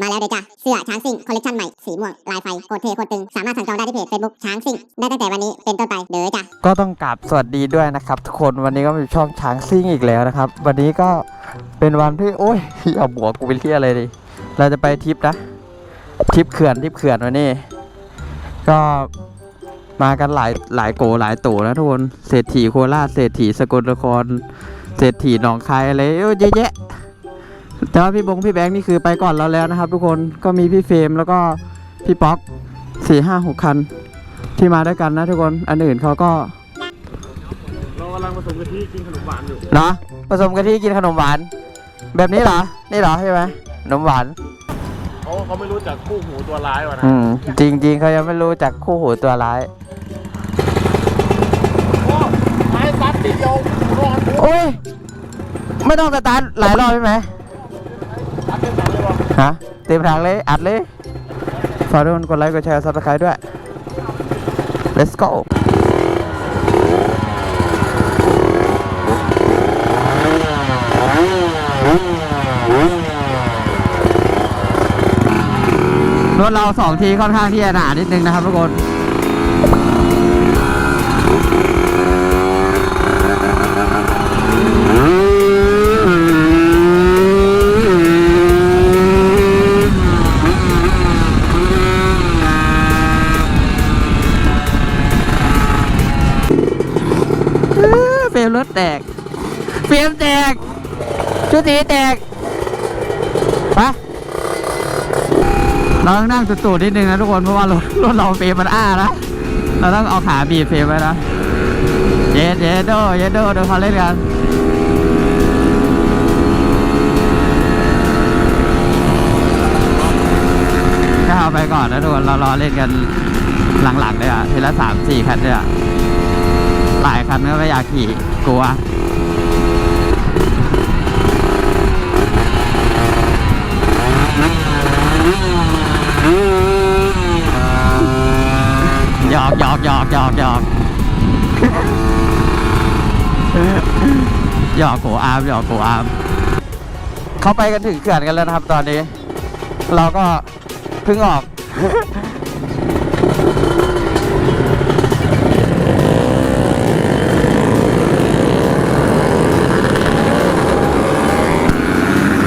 มาแล้วเด้จ้ะเสื้อช้างซิ่งคอลเลคชันใหม่สีม่วงลายไฟโคตรเท่โคตรตึงสามารถสั่งจองได้ที่เพจเฟซบุ๊กช้างซิ่งได้ตั้งแต่วันนี้เป็นต้นไปเด้อจ้ะก็ต้องกราบสวัสดีด้วยนะครับทุกคนวันนี้ก็มีช่องช้างซิ่งอีกแล้วนะครับ วันนี้ก็เป็นวันที่โอ้ยเอาบัวกูไปเที่ยวอะไรดิเราจะไปทริปนะทริปเขื่อนทริปเขื่อนวันนี้ ก็มากันหลายหลายโกหลายตู่นะทุกคนเศรษฐีโคราชเศรษฐีสกลนครเศรษฐีหนองคายอะไรเยอะแยะ แต่ว่าพี่บงพี่แบงค์นี่คือไปก่อนเราแล้วนะครับ ทุกคนก็มีพี่เฟรมแล้วก็พี่ป๊อกสี่ห้าหกคัน ที่มาด้วยกันนะทุกคนอันอื่นเขาก็เรากำลังผสมกะทิกินขนมหวานอยู่เหรอผสมกะทิกินขนมหวาน แบบนี้เหรอนี่เหรอใช่ไหมขนมหวานเขาเขาไม่รู้จักคู่หูตัวร้ายวะนะอืมจริงๆเขายังไม่รู้จักคู่หูตัวร้ายโอ้ไม้ซัดติดเดียวรอดโอ้ยไม่ต้องสตาร์ทหลายรอบใช่ไหม ฮะเต็มทางเลยอัดเลยฝากทุกคนกดไลค์กดแชร์ซับสไครต์ด้วย let's go รถเราสองทีค่อนข้างที่จะหนานิดนึงนะครับทุกคน รถแตก เฟรมแตก ชุดสีแตกไปะเราต้องนั่งตูดๆนิดนึงนะทุกคนเพราะว่ารถรถเราเฟรมมันอ้านะ เราต้องเอาขาบีบเฟรมไว้นะ เยสเยสโดเยสโดเดี๋ยวเขาเล่นกันก็เอาไปก่อนนะทุกคนเรารอเล่นกันหลังๆเลยอะทีละสามสี่คันเลยอะ หลายคันก็ไม่อยากขี่กลัวหยอกหยอกหยอกหยอกหยอกหยอกโกอาร์มหยอกโกอาร์มเขาไปกันถึงเขื่อนกันแล้วนะครับตอนนี้ เราก็เพิ่งออก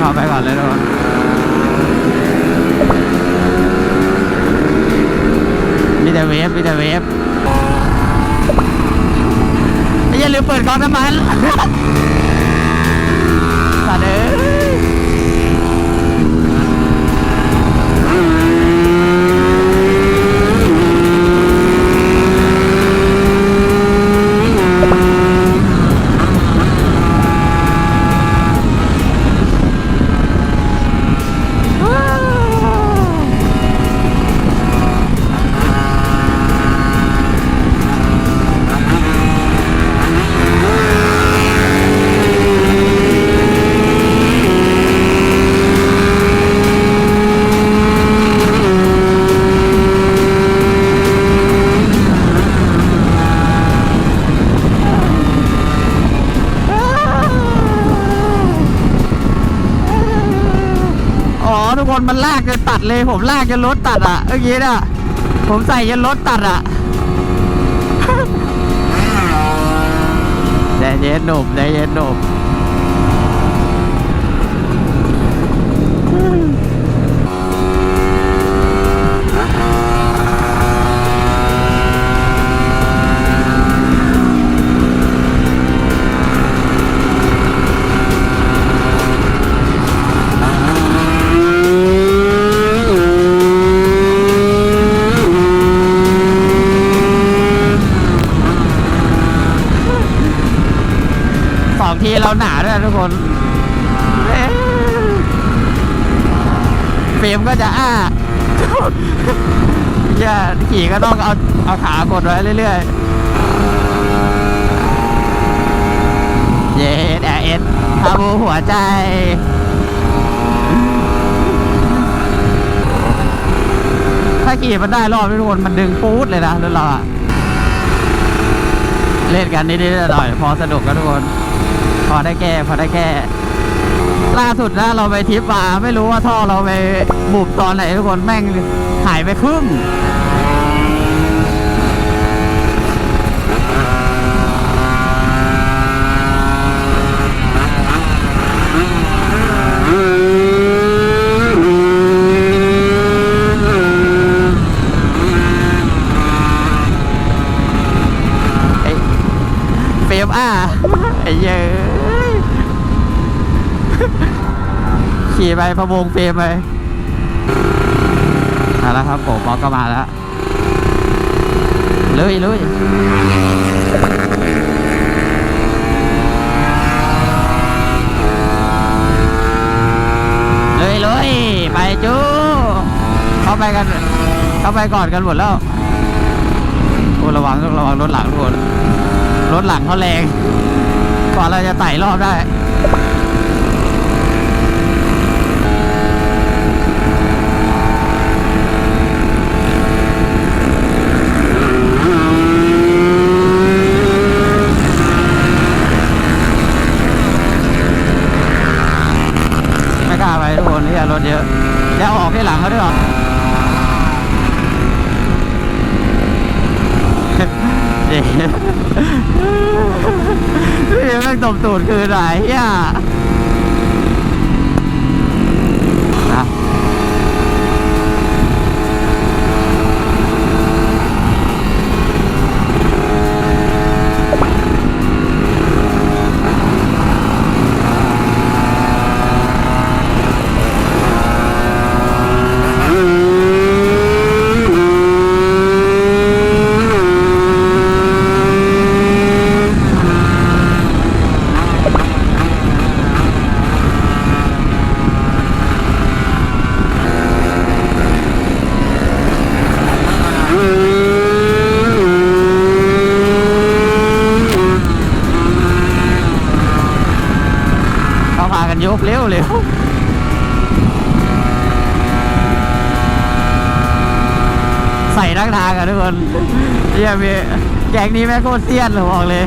เอาไป ก่อนเลยทุกคนมีแต่เวฟมีแต่เวฟอย่าลืมเปิดกองน้ำมัน สัตว์เอ้ยอ๋อ ทุกคนมัน ลากจนตัดเลย ผมลากจนรถตัดอะเมื่อกี้น่ะ ผมใส่จนรถตัดอะใจเย็นหนุ่มใจเย็นหนุ่ม เราหนาด้วยนะทุกคนเฟรมก็จะอ้าอย่าขี่ก็ต้องเอาเอาขากดไว้เรื่อยๆ เยสแอเอสทาบูหัวใจถ้าขี่มันได้รอบทุกคนมันดึงปู๊ดเลยนะรถเราอะเล่นกันนิดๆหน่อยๆพอสนุกกันทุกคน พอได้แก้พอได้แก้ล่าสุดนะเราไปทริปมาไม่รู้ว่าท่อเราไปบุบตอนไหนทุกคนแม่งหายไปครึ่ง ไอ้เฟรมอะไอ้เย้ยขี่ ไปพะวงเฟรมไปมาแล้วครับผมบอกก็มาแล้วเลยเลยเลยเลยไปจู้เข้าไปกัน เข้าไปก่อนกันหมดแล้วโอ้ระวังต้องระวังรถหลังทุกคนรถหลังเขาแรงกว่าเราจะไต่รอบได้ ไม่กล้าไปทุกคนนี่รถเยอะจะออกที่หลัง เหรอ เดี๋ยวแม่งตบตูดคือไหนอะนะ นักทางอะทุกคนเยี่ยมีแกงนี้แม่งโคตรเซียนเลยบอกเลย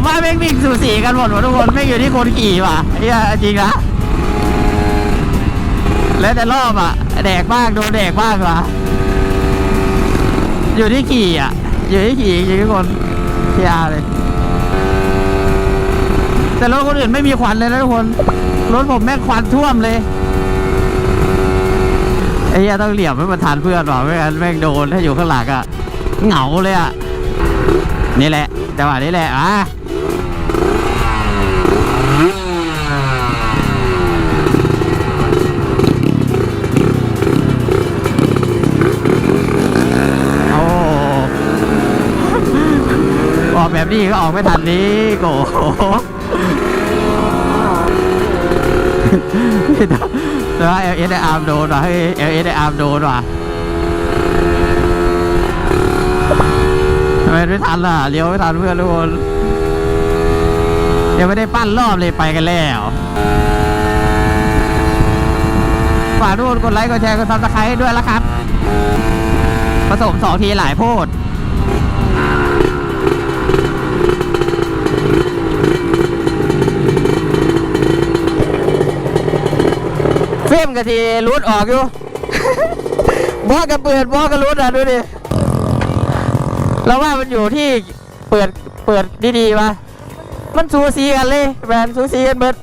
ผมว่าแม่งวิ่งสูสีกันหมดวะทุกคนไม่งอยู่ที่คนขี่ว่ะเฮียจริงนะแล้วแต่รอบอะ แดกบ้างโดนแดกบ้างว่ะอยู่ที่ขี่อะ อยู่ที่ขี่จริงทุกคนเทียเลย แต่รถคนอื่นไม่มีควันเลยนะทุกคนรถผมแม่งควันท่วมเลยไอ้เหี้ยต้องเหลี่ยมให้มันทันเพื่อนว่ะไม่งั้นแม่งโดนถ้าอยู่ข้างหลังอะเหงาเลยอะนี่แหละจังหวะนี้แหละอะโอ้ออกแบบ นี้ก็ออกไม่ทันนี้โกแต่ว่าเอลเอสไออาร์มโดนว่ะเฮ้ยเอลเอสไออาร์มโดนว่ะทำไมไม่ทันล่ะเลี้ยวไม่ทันเพื่อนทุกคนยังไม่ได้ปั้นรอบเลยไปกันแล้วฝากทุกคนกดไลค์กดแชร์กดซับสไครต์ด้วยละครับผสมสองทีหลายโพด เฟรมกะทีรูดออกอยู่บอกกับเปิดบอกกับรูดอะดูดิเราว่ามันอยู่ที่เปิดเปิดดีๆวะมันสูสีกันเลยแมนสูสีกันเบิด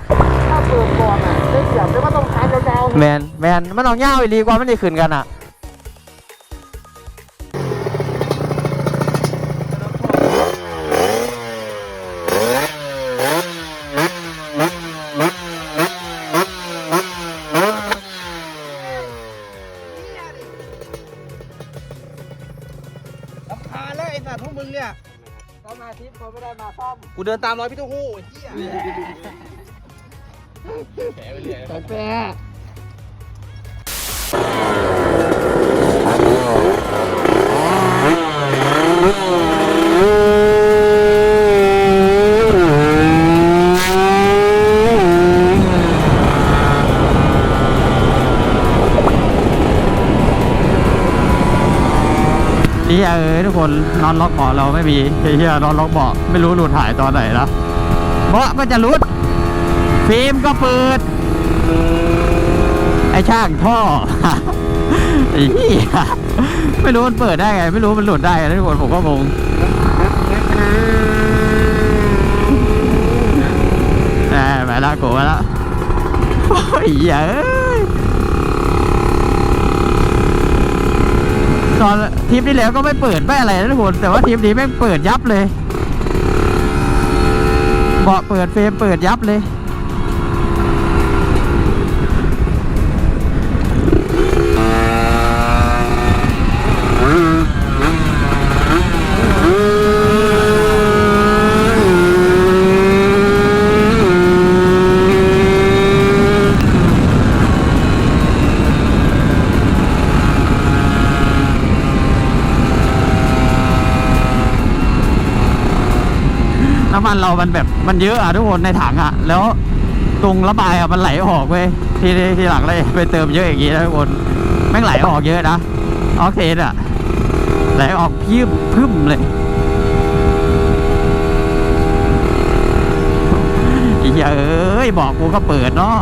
ถ้าเปิดก่อนอะได้เสียบได้ว่าต้องทานยาวแมนแมนมันออกเงาวอีหลีกว่ามันได้ขึ้นกันอะ แล้วไอ้สัตว์พวกมึงเนี่ยเขามาทิปเขาไม่ได้มาซ่อมกูเดินตามรอยพี่เต้าหู้ไอ้เหี้ยแปะนี่ เออทุกคนนอนล็อกเบาะเราไม่มีเหี้ยนอนล็อกเบาะไม่รู้หลุดหายตอนไหนนะเบาะก็จะหลุดฟิล์มก็เปิด ไอช่างท่อไอ้เหี้ยไม่รู้มันเปิดได้ไง ไม่รู้มันหลุดได้ไงทุกคนผมก็งงแหมมาละโกมาละโอ้ยเยเอ้ย ตอนทริปที่แล้วก็ไม่เปิดไม่อะไรนะทุกคนแต่ว่าทริปนี้แม่งเปิดยับเลย เบาะเปิดเฟรมเปิดยับเลย มันเรามันแบบมันเยอะอะทุกคนในถังอะแล้วตรงระบายอะมันไหลออกเว้ยทีทีหลังเลยไปเติมเยอะอย่างงี้นะทุกคนแม่งไหลออกเยอะนะออกเทนอะไหลออกยืบพึ่มเลยอีเหี้ยเอ้ยบอกกูก็เปิดเนาะ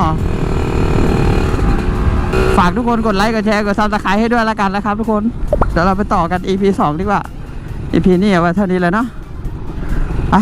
ฝากทุกคนกดไลค์กดแชร์กดซับสไครต์ให้ด้วยละกันนะครับทุกคนเดี๋ยวเราไปต่อกัน EP สองดีกว่า EP นี้เอาไว้เท่านี้เลยเนาะไป